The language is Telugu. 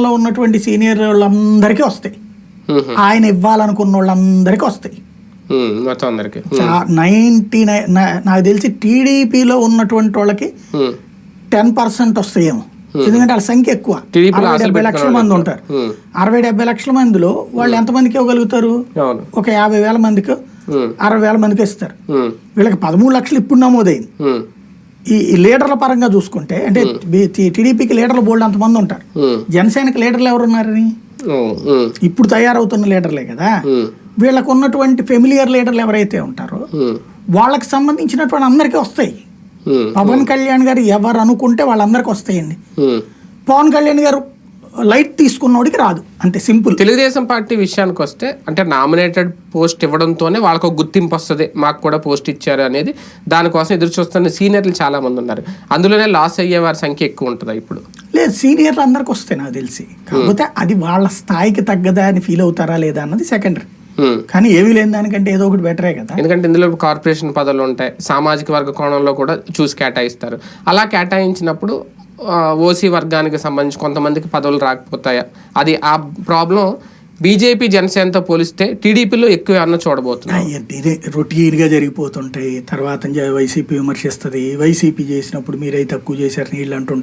పొజిషన్లో ఉన్నటువంటి సీనియర్ వాళ్ళందరికీ వస్తాయి. ఆయన ఇవ్వాలనుకున్న వాళ్ళందరికీ వస్తాయి. నైన్టీ నైన్ నాకు తెలిసి టీడీపీలో ఉన్నటువంటి వాళ్ళకి టెన్ పర్సెంట్ వస్తాయేమో. ఎందుకంటే వాళ్ళ సంఖ్య ఎక్కువ. అరవై డెబ్బై లక్షల మంది ఉంటారు. అరవై డెబ్బై లక్షల మందిలో వాళ్ళు ఎంతమందికి ఇవ్వగలుగుతారు? ఒక యాభై వేల మందికి అరవై వేల మందికి ఇస్తారు. వీళ్ళకి పదమూడు లక్షలు ఇప్పుడు నమోదైంది. ఈ లీడర్ల పరంగా చూసుకుంటే అంటే టీడీపీకి లీడర్లు బోల్డ్ అంతమంది ఉంటారు. జనసేనకి లీడర్లు ఎవరు ఉన్నారని ఉమ్, ఉమ్, ఇప్పుడు తయారవుతున్న లీడర్లే కదా. వీళ్ళకు ఉన్నటువంటి ఫెమిలియర్ లీడర్లు ఎవరైతే ఉంటారో వాళ్ళకి సంబంధించినటువంటి అందరికీ వస్తాయి. పవన్ కళ్యాణ్ గారు ఎవరు అనుకుంటే వాళ్ళందరికీ వస్తాయండి. పవన్ కళ్యాణ్ గారు లైట్ తీసుకున్నోడికి రాదు. అంతే సింపుల్. తెలుగుదేశం పార్టీ విషయానికి వస్తే అంటే నామినేటెడ్ పోస్ట్ ఇవ్వడంతోనే వాళ్ళకు ఒక గుర్తింపు వస్తుంది. మాకు కూడా పోస్ట్ ఇచ్చారు అనేది దానికోసం ఎదురు చూస్తున్న సీనియర్లు చాలా మంది ఉన్నారు. అందులోనే లాస్ అయ్యే వారి సంఖ్య ఎక్కువ ఉంటుంది ఇప్పుడు? లేదు సీనియర్లు అందరికి వస్తాయి నాకు తెలిసి. కాకపోతే అది వాళ్ళ స్థాయికి తగ్గదా అని ఫీల్ అవుతారా లేదా అన్నది సెకండరీ. కానీ ఏమీ లేని దానికంటే ఏదో ఒకటి బెటరే కదా. ఎందుకంటే ఇందులో కార్పొరేషన్ పదవులు ఉంటాయి. సామాజిక వర్గ కోణంలో కూడా చూసి కేటాయిస్తారు. అలా కేటాయించినప్పుడు ఓసీ వర్గానికి సంబంధించి కొంతమందికి పదవులు రాకపోతాయా? అది ఆ ప్రాబ్లం బీజేపీ జనసేనతో పోలిస్తే టీడీపీలో ఎక్కువ అన్న చూడబోతున్నాయి ఇదే రొటీన్గా జరిగిపోతుంటాయి తర్వాత వైసీపీ విమర్శిస్తుంది. వైసీపీ చేసినప్పుడు మీరై తక్కువ చేశారు నీళ్ళు అంటుంటారు.